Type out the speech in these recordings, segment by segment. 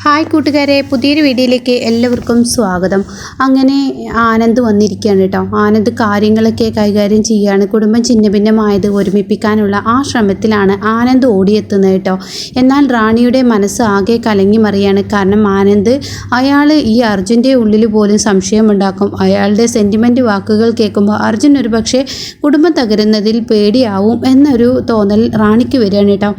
Hi കൂട്ടുകാരെ പുതിയൊരു വീഡിയോയിലേക്ക് എല്ലാവർക്കും സ്വാഗതം. അങ്ങനെ ആനന്ദ് വന്നിരിക്കുകയാണ് കേട്ടോ. ആനന്ദ് കാര്യങ്ങളൊക്കെ കൈകാര്യം ചെയ്യുകയാണ്. കുടുംബം ഛിന്നഭിന്നമായത് ഒരുമിപ്പിക്കാനുള്ള ആ ശ്രമത്തിലാണ് ആനന്ദ് ഓടിയെത്തുന്നത് കേട്ടോ. എന്നാൽ റാണിയുടെ മനസ്സ് ആകെ കലങ്ങി മറിയാണ്. കാരണം ആനന്ദ് അയാൾ ഈ അർജുന്റെ ഉള്ളിൽ പോലും സംശയമുണ്ടാക്കും. അയാളുടെ സെന്റിമെന്റ് വാക്കുകൾ കേൾക്കുമ്പോൾ അർജുൻ ഒരു പക്ഷേ കുടുംബം തകരുന്നതിൽ പേടിയാവും എന്നൊരു തോന്നൽ റാണിക്ക് വരികയാണ് കേട്ടോ.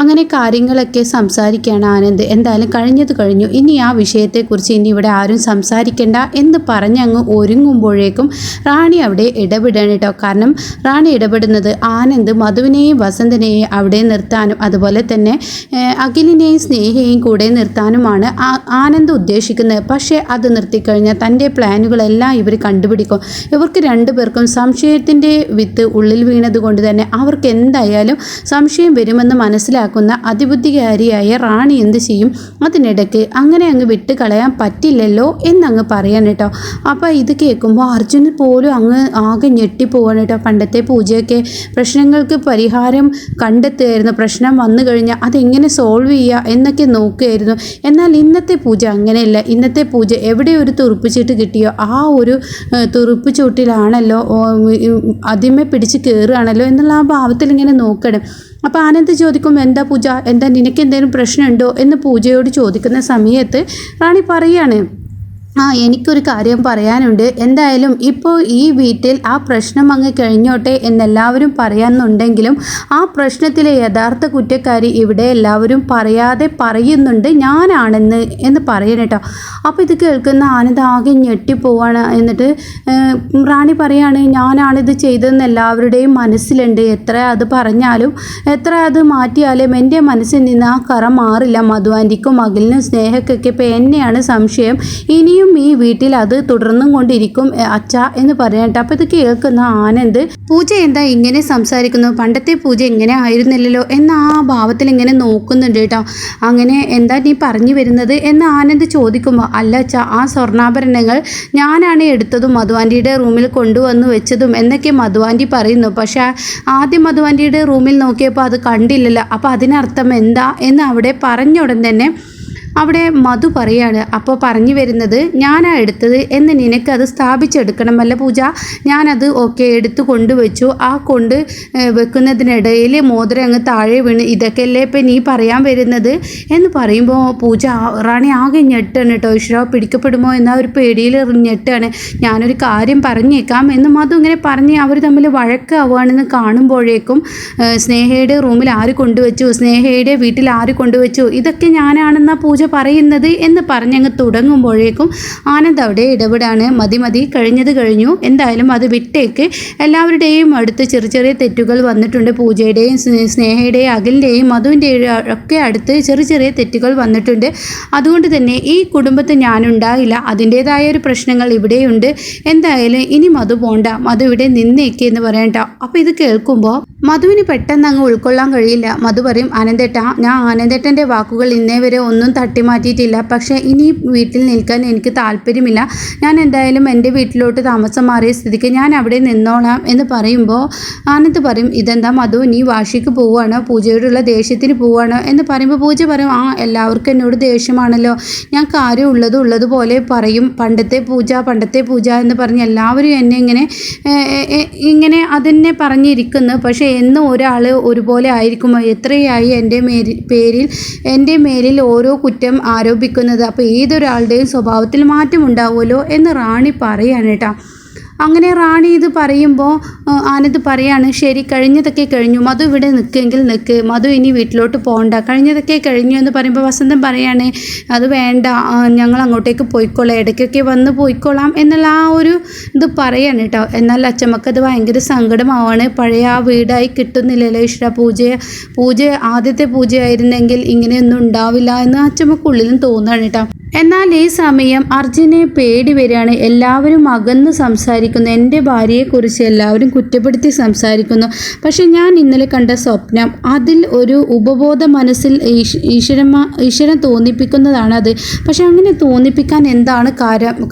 അങ്ങനെ കാര്യങ്ങളൊക്കെ സംസാരിക്കുകയാണ് ആനന്ദ്. എന്തായാലും കഴിഞ്ഞത് കഴിഞ്ഞു. ഇനി ആ വിഷയത്തെക്കുറിച്ച് ഇനി ഇവിടെ ആരും സംസാരിക്കേണ്ട എന്ന് പറഞ്ഞങ്ങ് ഒരുങ്ങുമ്പോഴേക്കും റാണി അവിടെ ഇടപെടണം കേട്ടോ. കാരണം റാണി ഇടപെടുന്നത് ആനന്ദ് മധുവിനെയും വസന്തനെയും അവിടെ നിർത്താനും അതുപോലെ തന്നെ അഖിലിനെയും സ്നേഹയെയും കൂടെ നിർത്താനുമാണ് ആനന്ദ് ഉദ്ദേശിക്കുന്നത്. പക്ഷേ അത് നിർത്തിക്കഴിഞ്ഞാൽ തന്റെ പ്ലാനുകളെല്ലാം ഇവർ കണ്ടുപിടിക്കും. ഇവർക്ക് രണ്ടുപേർക്കും സംശയത്തിന്റെ വിത്ത് ഉള്ളിൽ വീണത് കൊണ്ട് തന്നെ അവർക്ക് എന്തായാലും സംശയം വരുമെന്ന് മനസ്സിലാക്കുന്ന അതിബുദ്ധികാരിയായ റാണി എന്ത് ചെയ്യും? അതിനിടയ്ക്ക് അങ്ങനെ അങ്ങ് വിട്ട് കളയാൻ പറ്റില്ലല്ലോ എന്നങ്ങ് പറയാൻ കേട്ടോ അപ്പോൾ ഇത് കേൾക്കുമ്പോൾ അർജുന് പോലും അങ്ങ് ആകെ ഞെട്ടിപ്പോവാണ് കേട്ടോ പണ്ടത്തെ പൂജയൊക്കെ പ്രശ്നങ്ങൾക്ക് പരിഹാരം കണ്ടെത്തുമായിരുന്നു പ്രശ്നം വന്നു കഴിഞ്ഞാൽ അതെങ്ങനെ സോൾവ് ചെയ്യുക എന്നൊക്കെ നോക്കുകയായിരുന്നു. എന്നാൽ ഇന്നത്തെ പൂജ അങ്ങനെയല്ല. ഇന്നത്തെ പൂജ എവിടെ ഒരു തുറുപ്പിച്ചിട്ട് കിട്ടിയോ? ആ ഒരു തുറുപ്പ് ചൂട്ടിലാണല്ലോ അതിമെ പിടിച്ച് കയറുകയാണല്ലോ എന്നുള്ള ആ ഭാവത്തിൽ ഇങ്ങനെ നോക്കണം. അപ്പോൾ ആനന്ദ് ചോദിക്കും എന്താ പൂജ? എന്താ നിനക്ക് എന്തെങ്കിലും പ്രശ്നമുണ്ടോ? എന്ന് പൂജയോട് ചോദിക്കുന്ന സമയത്ത് റാണി പറയാണ് ആ എനിക്കൊരു കാര്യം പറയാനുണ്ട്. എന്തായാലും ഇപ്പോൾ ഈ വീട്ടിൽ ആ പ്രശ്നം അങ്ങ് കഴിഞ്ഞോട്ടെ എന്നെല്ലാവരും പറയാനുണ്ടെങ്കിലും ആ പ്രശ്നത്തിലെ യഥാർത്ഥ കുറ്റക്കാരി ഇവിടെ എല്ലാവരും പറയാതെ പറയുന്നുണ്ട് ഞാനാണെന്ന് എന്ന് പറയണം കേട്ടോ. അപ്പോൾ ഇത് കേൾക്കുന്ന ആനന്ദ് ആകെ ഞെട്ടിപ്പോവാണ് എന്നിട്ട് റാണി പറയാണ് ഞാനാണിത് ചെയ്തതെന്ന് എല്ലാവരുടെയും മനസ്സിലുണ്ട്. എത്ര അത് പറഞ്ഞാലും എത്ര അത് മാറ്റിയാലും എന്റെ മനസ്സിൽ നിന്ന് ആ കറ മാറില്ല. മധുവാന്റിക്കും അഖിലിനും സ്നേഹക്കൊക്കെ ഇപ്പം എന്നെയാണ് സംശയം. ഇനിയും ഈ വീട്ടിൽ അത് തുടർന്നും കൊണ്ടിരിക്കും അച്ഛ എന്ന് പറയട്ടെ അപ്പോൾ ഇത് കേൾക്കുന്ന ആനന്ദ് പൂജ എന്താ ഇങ്ങനെ സംസാരിക്കുന്നു? പണ്ടത്തെ പൂജ ഇങ്ങനെ ആയിരുന്നില്ലല്ലോ? എന്ന ആ ഭാവത്തിൽ ഇങ്ങനെ നോക്കുന്നുണ്ട് കേട്ടോ. അങ്ങനെ എന്താ നീ പറഞ്ഞു വരുന്നത്? എന്ന് ആനന്ദ് ചോദിക്കുമ്പോൾ അല്ല അച്ഛ ആ സ്വർണാഭരണങ്ങൾ ഞാനാണ് എടുത്തതും മധുവാന്റിയുടെ റൂമിൽ കൊണ്ടുവന്ന് വെച്ചതും എന്നൊക്കെ മധുവാന്റി പറയുന്നു. പക്ഷേ ആദ്യം മധുവാന്റിയുടെ റൂമിൽ നോക്കിയപ്പോൾ അത് കണ്ടില്ലല്ലോ. അപ്പോൾ അതിനർത്ഥം എന്താ എന്ന് അവിടെ പറഞ്ഞ ഉടൻ തന്നെ അവിടെ മധു പറയാണ് അപ്പോൾ പറഞ്ഞു വരുന്നത് ഞാനാ എടുത്തത് എന്ന് നിനക്കത് സ്ഥാപിച്ചെടുക്കണമല്ല പൂജ? ഞാനത് ഓക്കെ എടുത്തു കൊണ്ടുവച്ചു. ആ കൊണ്ട് വെക്കുന്നതിനിടയിൽ മോതിരം അങ്ങ് താഴെ വീണ്. ഇതൊക്കെയല്ലേ ഇപ്പം നീ പറയാൻ വരുന്നത്? എന്ന് പറയുമ്പോൾ പൂജ റാണി ആകെ ഞെട്ടാണ് കേട്ടോ. ഈശ്വര പിടിക്കപ്പെടുമോ എന്ന ഒരു പേടിയിൽ ഞെട്ടാണ്. ഞാനൊരു കാര്യം പറഞ്ഞേക്കാം. എന്ന് മധു ഇങ്ങനെ പറഞ്ഞ് അവർ തമ്മിൽ വഴക്കാവുകയാണെന്ന് കാണുമ്പോഴേക്കും സ്നേഹയുടെ റൂമിൽ ആര് കൊണ്ടുവച്ചു? സ്നേഹയുടെ വീട്ടിൽ ആര് കൊണ്ടുവച്ചു? ഇതൊക്കെ ഞാനാണെന്ന പൂജ പറയുന്നത് എന്ന് പറഞ്ഞങ്ങ് തുടങ്ങുമ്പോഴേക്കും ആനന്ദ് അവിടെ ഇടപെടാണ്. മതി മതി കഴിഞ്ഞത് കഴിഞ്ഞു. എന്തായാലും അത് വിട്ടേക്ക്. എല്ലാവരുടെയും അടുത്ത് ചെറിയ ചെറിയ തെറ്റുകൾ വന്നിട്ടുണ്ട്. പൂജയുടെയും സ്നേഹയുടെയും അഖിലിന്റെയും മധുവിന്റെയും ഒക്കെ അടുത്ത് ചെറിയ ചെറിയ തെറ്റുകൾ വന്നിട്ടുണ്ട്. അതുകൊണ്ട് തന്നെ ഈ കുടുംബത്തിൽ ഞാനുണ്ടായില്ല. അതിന്റേതായ ഒരു പ്രശ്നങ്ങൾ ഇവിടെയുണ്ട്. എന്തായാലും ഇനി മധു പോണ്ട. മധു ഇവിടെ നിന്നേക്ക് എന്ന് പറയണ്ട. അപ്പോൾ ഇത് കേൾക്കുമ്പോൾ മധുവിന് പെട്ടെന്ന് അങ്ങ് ഉൾക്കൊള്ളാൻ കഴിയില്ല. മധു പറയും ആനന്ദേട്ട ഞാൻ ആനന്ദേട്ടന്റെ വാക്കുകൾ ഇന്നേ വരെ ഒന്നും തട്ടിമാറ്റിയിട്ടില്ല. പക്ഷേ ഇനി വീട്ടിൽ നിൽക്കാൻ എനിക്ക് താല്പര്യമില്ല. ഞാൻ എന്തായാലും എന്റെ വീട്ടിലോട്ട് താമസം മാറിയ സ്ഥിതിക്ക് ഞാൻ അവിടെ നിന്നോളാം എന്ന് പറയുമ്പോൾ ആനന്ദ് പറയും ഇതെന്താ മധു നീ വാശിക്ക് പോവുകയാണോ? പൂജയോടുള്ള ദേഷ്യത്തിന് പോവുകയാണോ? എന്ന് പറയുമ്പോൾ പൂജ പറയും ആ എല്ലാവർക്കും എന്നോട് ദേഷ്യമാണല്ലോ. ഞാൻ കാര്യം ഉള്ളത് ഉള്ളതുപോലെ പറയും. പണ്ടത്തെ പൂജ പണ്ടത്തെ പൂജ എന്ന് പറഞ്ഞ് എല്ലാവരും എന്നെ ഇങ്ങനെ ഇങ്ങനെ അതെന്നെ പറഞ്ഞിരിക്കുന്നു. പക്ഷേ എന്നും ഒരാൾ ഒരുപോലെ ആയിരിക്കുമോ? എത്രയായി എന്റെ മേരി പേരിൽ എന്റെ മേലിൽ ഓരോ കുറ്റം ആരോപിക്കുന്നത്? അപ്പോൾ ഏതൊരാളുടെയും സ്വഭാവത്തിൽ മാറ്റമുണ്ടാവുമല്ലോ എന്ന് റാണി പറയാണ് കേട്ടോ. അങ്ങനെ റാണി ഇത് പറയുമ്പോൾ ആനന്ദ് പറയാണ് ശരി കഴിഞ്ഞതൊക്കെ കഴിഞ്ഞു. മധു ഇവിടെ നിൽക്കുമെങ്കിൽ നിൽക്ക് മധു ഇനി വീട്ടിലോട്ട് പോകണ്ട കഴിഞ്ഞതൊക്കെ കഴിഞ്ഞു എന്ന് പറയുമ്പോൾ വസന്തം പറയാണ് അത് വേണ്ട. ഞങ്ങൾ അങ്ങോട്ടേക്ക് പോയിക്കോളാം. ഇടയ്ക്കൊക്കെ വന്ന് പോയിക്കോളാം എന്നുള്ള ആ ഒരു ഇത് പറയാണ് കേട്ടോ എന്നാൽ അച്ചമ്മക്ക് അത് ഭയങ്കര സങ്കടമാവാണ്. പഴയ ആ വീടായി കിട്ടുന്നില്ലല്ലോ ഇഷ്ട പൂജ പൂജ ആദ്യത്തെ പൂജയായിരുന്നെങ്കിൽ ഇങ്ങനെയൊന്നും ഉണ്ടാവില്ല എന്ന് അച്ചമ്മക്കുള്ളിലും തോന്നുകയാണ് കേട്ടോ എന്നാൽ ഈ സമയം അർജുനെ പേടി വരികയാണ്. എല്ലാവരും അകന്ന് സംസാരിക്കുന്നു. എന്റെ ഭാര്യയെക്കുറിച്ച് എല്ലാവരും കുറ്റപ്പെടുത്തി സംസാരിക്കുന്നു. പക്ഷെ ഞാൻ ഇന്നലെ കണ്ട സ്വപ്നം അതിൽ ഒരു ഉപബോധ മനസ്സിൽ ഈശ്വര ഈശ്വരൻ തോന്നിപ്പിക്കുന്നതാണ് അത്. പക്ഷെ അങ്ങനെ തോന്നിപ്പിക്കാൻ എന്താണ്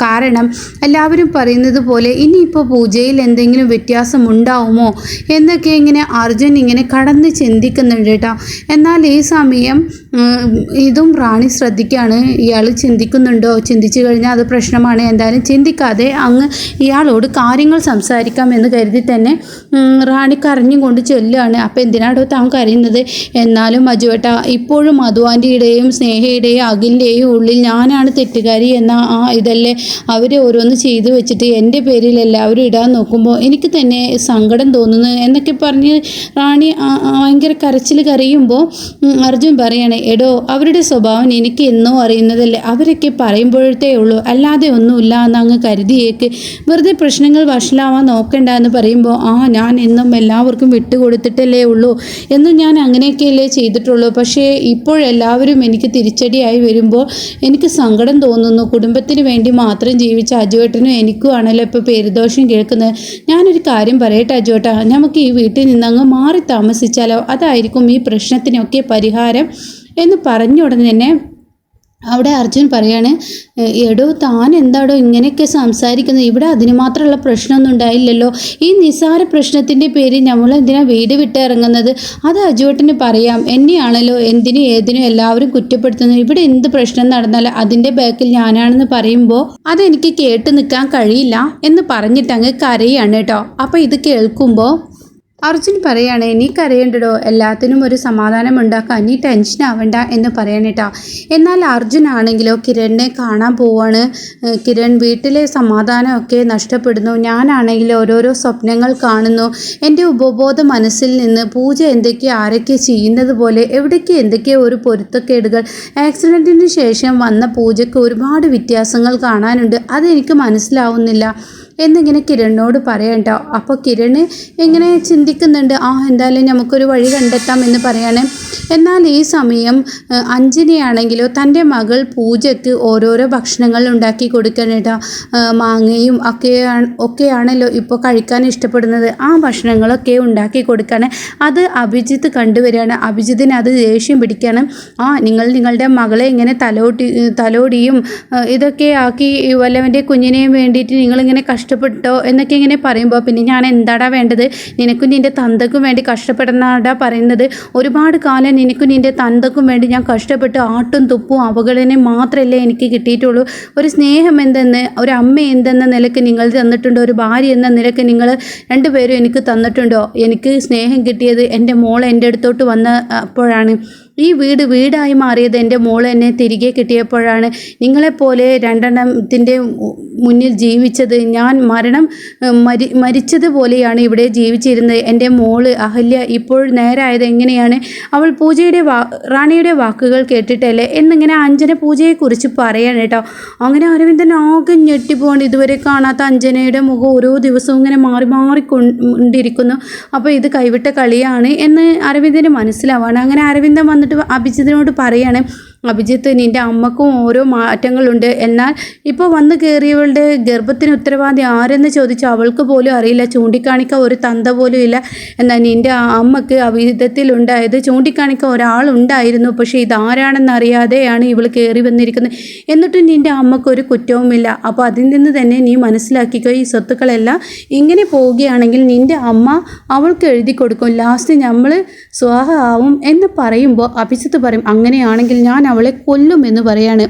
കാരണം? എല്ലാവരും പറയുന്നത് പോലെ ഇനിയിപ്പോൾ പൂജയിൽ എന്തെങ്കിലും വ്യത്യാസം ഉണ്ടാവുമോ എന്നൊക്കെ ഇങ്ങനെ അർജുൻ ഇങ്ങനെ കടന്ന് ചിന്തിക്കുന്നുണ്ട് കേട്ടോ. എന്നാൽ ഈ സമയം ഇതും റാണി ശ്രദ്ധിക്കുകയാണ് ഇയാൾ ചിന്തിക്കുന്നുണ്ടോ? ചിന്തിച്ചു കഴിഞ്ഞാൽ അത് പ്രശ്നമാണ്. എന്തായാലും ചിന്തിക്കാതെ അങ്ങ് ഇയാളോട് കാര്യങ്ങൾ സംസാരിക്കാം എന്ന് കരുതി തന്നെ റാണി കരഞ്ഞും കൊണ്ട് ചെല്ലുകയാണ്. അപ്പോൾ എന്തിനാടോ താൻ കരയുന്നത്? എന്നാലും മജുവേട്ട ഇപ്പോഴും മധുവാന്റെയുടെയും സ്നേഹയുടെയും അഖിലിന്റെയും ഉള്ളിൽ ഞാനാണ് തെറ്റുകാരി എന്ന ആ ഇതല്ലേ അവർ ഓരോന്ന് ചെയ്തു വെച്ചിട്ട് എന്റെ പേരിൽ എല്ലാവരും ഇടാൻ നോക്കുമ്പോൾ എനിക്ക് തന്നെ സങ്കടം തോന്നുന്നു എന്നൊക്കെ പറഞ്ഞ് റാണി ഭയങ്കര കരച്ചിൽ കരയുമ്പോൾ അർജുൻ പറയാണ് എടോ അവരുടെ സ്വഭാവം എനിക്ക് എന്നോ അറിയുന്നതല്ലേ. അവരൊക്കെ പറയുമ്പോഴത്തേ ഉള്ളൂ. അല്ലാതെ ഒന്നുമില്ല എന്ന് അങ്ങ് കരുതിയേക്ക്. വെറുതെ പ്രശ്നങ്ങൾ വഷളാവാൻ നോക്കണ്ട എന്ന് പറയുമ്പോൾ ആ ഞാൻ എന്നും എല്ലാവർക്കും വിട്ടുകൊടുത്തിട്ടല്ലേ ഉള്ളൂ എന്നും ഞാൻ അങ്ങനെയൊക്കെയല്ലേ ചെയ്തിട്ടുള്ളൂ. പക്ഷേ ഇപ്പോഴെല്ലാവരും എനിക്ക് തിരിച്ചടിയായി വരുമ്പോൾ എനിക്ക് സങ്കടം തോന്നുന്നു. കുടുംബത്തിന് വേണ്ടി മാത്രം ജീവിച്ച അജുവേട്ടനും എനിക്കും ആണല്ലോ ഇപ്പോൾ പേരുദോഷം കേൾക്കുന്നത്. ഞാനൊരു കാര്യം പറയട്ടെ അജുവേട്ടാ. നമുക്ക് ഈ വീട്ടിൽ നിന്ന് അങ്ങ് മാറി താമസിച്ചാലോ? അതായിരിക്കും ഈ പ്രശ്നത്തിനൊക്കെ പരിഹാരം. എന്ന് പറഞ്ഞ ഉടനെ തന്നെ അവിടെ അർജുൻ പറയാണ് എടോ താൻ എന്താടോ ഇങ്ങനെയൊക്കെ സംസാരിക്കുന്നത് ഇവിടെ അതിന് മാത്രമുള്ള പ്രശ്നമൊന്നും ഉണ്ടായില്ലല്ലോ. ഈ നിസാര പ്രശ്നത്തിന്റെ പേരിൽ നമ്മൾ എന്തിനാ വീട് വിട്ടിറങ്ങുന്നത് അത് അജുവേട്ടന് പറയാം. എന്നെയാണല്ലോ എന്തിനും ഏതിനും എല്ലാവരും കുറ്റപ്പെടുത്തുന്നത്? ഇവിടെ എന്ത് പ്രശ്നം നടന്നാലും അതിന്റെ ബാക്കിൽ ഞാനാണെന്ന് പറയുമ്പോൾ അതെനിക്ക് കേട്ട് നിൽക്കാൻ കഴിയില്ല എന്ന് പറഞ്ഞിട്ടങ്ങ് കരയാണ് കേട്ടോ. അപ്പോൾ ഇത് കേൾക്കുമ്പോൾ അർജുൻ പറയാണ് നീ കരയണ്ടടോ. എല്ലാത്തിനും ഒരു സമാധാനം ഉണ്ടാക്കാൻ നീ ടെൻഷൻ ആവണ്ട എന്ന് പറയണേട്ടാ. എന്നാൽ അർജുൻ ആണെങ്കിലോ കിരണിനെ കാണാൻ പോവാണ്. കിരൺ വീട്ടിലെ സമാധാനമൊക്കെ നഷ്ടപ്പെടുന്നു. ഞാനാണെങ്കിലോ ഓരോരോ സ്വപ്നങ്ങൾ കാണുന്നു. എന്റെ ഉപബോധ മനസ്സിൽ നിന്ന് പൂജ എന്തൊക്കെ ആരൊക്കെ ചെയ്യുന്നത് പോലെ എവിടേക്ക് എന്തൊക്കെയോ ഒരു പൊരുത്തക്കേടുകൾ. ആക്സിഡന്റിന് ശേഷം വന്ന പൂജയ്ക്ക് ഒരുപാട് വ്യത്യാസങ്ങൾ കാണാനുണ്ട്. അതെനിക്ക് മനസ്സിലാവുന്നില്ല. എന്നിങ്ങനെ കിരണിനോട് പറയണ്ട. അപ്പോൾ കിരണ് ഇങ്ങനെ ചിന്തിക്കുന്നുണ്ട്? ആ എന്തായാലും നമുക്കൊരു വഴി കണ്ടെത്താം എന്ന് പറയാണ്. എന്നാൽ ഈ സമയം അഞ്ജനയാണെങ്കിലോ തന്റെ മകൾ പൂജയ്ക്ക് ഓരോരോ ഭക്ഷണങ്ങൾ ഉണ്ടാക്കി കൊടുക്കാനേട്ടോ മാങ്ങയും ഒക്കെയാണ് ഒക്കെയാണല്ലോ ഇപ്പോൾ കഴിക്കാൻ ഇഷ്ടപ്പെടുന്നത്. ആ ഭക്ഷണങ്ങളൊക്കെ ഉണ്ടാക്കി കൊടുക്കാണ്. അത് അഭിജിത്ത് കണ്ടുവരികയാണ്. അഭിജിത്തിന് അത് ദേഷ്യം പിടിക്കാണ്. ആ നിങ്ങൾ നിങ്ങളുടെ മകളെ ഇങ്ങനെ തലോട്ടി തലോടിയും ഇതൊക്കെ ആക്കി വല്ലവന്റെ കുഞ്ഞിനെയും വേണ്ടിയിട്ട് നിങ്ങളിങ്ങനെ കഷ്ടപ്പെട്ടോ എന്നൊക്കെ ഇങ്ങനെ പറയുമ്പോൾ പിന്നെ ഞാൻ എന്താടാ വേണ്ടത്? നിനക്കും നിന്റെ തന്തക്കും വേണ്ടി കഷ്ടപ്പെടുന്നാടാ പറയുന്നത്. ഒരുപാട് കാലം നിനക്കും നിന്റെ തന്തക്കും വേണ്ടി ഞാൻ കഷ്ടപ്പെട്ട് ആട്ടും തുപ്പും അവഗണനയും മാത്രമല്ലേ എനിക്ക് കിട്ടിയിട്ടുള്ളൂ. ഒരു സ്നേഹം എന്തെന്ന് ഒരു അമ്മ എന്തെന്ന നിലയ്ക്ക് നിങ്ങൾ തന്നിട്ടുണ്ടോ? ഒരു ഭാര്യ എന്ന നിലയ്ക്ക് നിങ്ങൾ രണ്ടുപേരും എനിക്ക് തന്നിട്ടുണ്ടോ? എനിക്ക് സ്നേഹം കിട്ടിയത് എന്റെ മോൾ എന്റെ അടുത്തോട്ട് വന്ന അപ്പോഴാണ് ഈ വീട് വീടായി മാറിയത് എന്റെ മോൾ എന്നെ തിരികെ കിട്ടിയപ്പോഴാണ് നിങ്ങളെപ്പോലെ രണ്ടെണ്ണത്തിന്റെ മുന്നിൽ ജീവിച്ചത്. ഞാൻ മരണം മരി മരിച്ചതുപോലെയാണ് ഇവിടെ ജീവിച്ചിരുന്നത്. എന്റെ മോൾ അഹല്യ ഇപ്പോൾ നേരായത് എങ്ങനെയാണ്? അവൾ പൂജയുടെ വാ റാണിയുടെ വാക്കുകൾ കേട്ടിട്ടല്ലേ? എന്നിങ്ങനെ അഞ്ജന പൂജയെക്കുറിച്ച് പറയാണ് കേട്ടോ. അങ്ങനെ അരവിന്ദൻ ആകെ ഞെട്ടിപ്പോണ്ട് ഇതുവരെ കാണാത്ത അഞ്ജനയുടെ മുഖം ഓരോ ദിവസവും ഇങ്ങനെ മാറി മാറിക്കൊണ്ടിരിക്കുന്നു അപ്പോൾ ഇത് കൈവിട്ട കളിയാണ് എന്ന് അരവിന്ദന് മനസ്സിലാവാണ്. അങ്ങനെ അരവിന്ദൻ വന്നിട്ട് അഭിജിത്തിനോട് പറയാണ് അഭിജിത്ത് നിന്റെ അമ്മക്കും ഓരോ മാറ്റങ്ങളുണ്ട്. എന്നാൽ ഇപ്പോൾ വന്നു കയറിയവളുടെ ഗർഭത്തിന് ഉത്തരവാദി ആരെന്ന് ചോദിച്ചാൽ അവൾക്ക് പോലും അറിയില്ല. ചൂണ്ടിക്കാണിക്കാൻ ഒരു തന്ത പോലും ഇല്ല. എന്നാൽ നിന്റെ ആ അമ്മയ്ക്ക് അവിധത്തിലുണ്ടായത് ചൂണ്ടിക്കാണിക്കാൻ ഒരാളുണ്ടായിരുന്നു പക്ഷേ ഇതാരാണെന്ന് അറിയാതെയാണ് ഇവൾ കയറി വന്നിരിക്കുന്നത്. എന്നിട്ടും നിന്റെ അമ്മയ്ക്ക് ഒരു കുറ്റവുമില്ല അപ്പോൾ അതിൽ നിന്ന് തന്നെ നീ മനസ്സിലാക്കിക്കോ ഈ സ്വത്തുക്കളെല്ലാം ഇങ്ങനെ പോവുകയാണെങ്കിൽ നിന്റെ അമ്മ അവൾക്ക് എഴുതി കൊടുക്കും. ലാസ്റ്റ് നമ്മൾ സ്വാഹ ആവും എന്ന് പറയുമ്പോൾ അഭിജിത്ത് പറയും അങ്ങനെയാണെങ്കിൽ ഞാൻ അവളെ കൊല്ലുമെന്ന് പറയാണ്.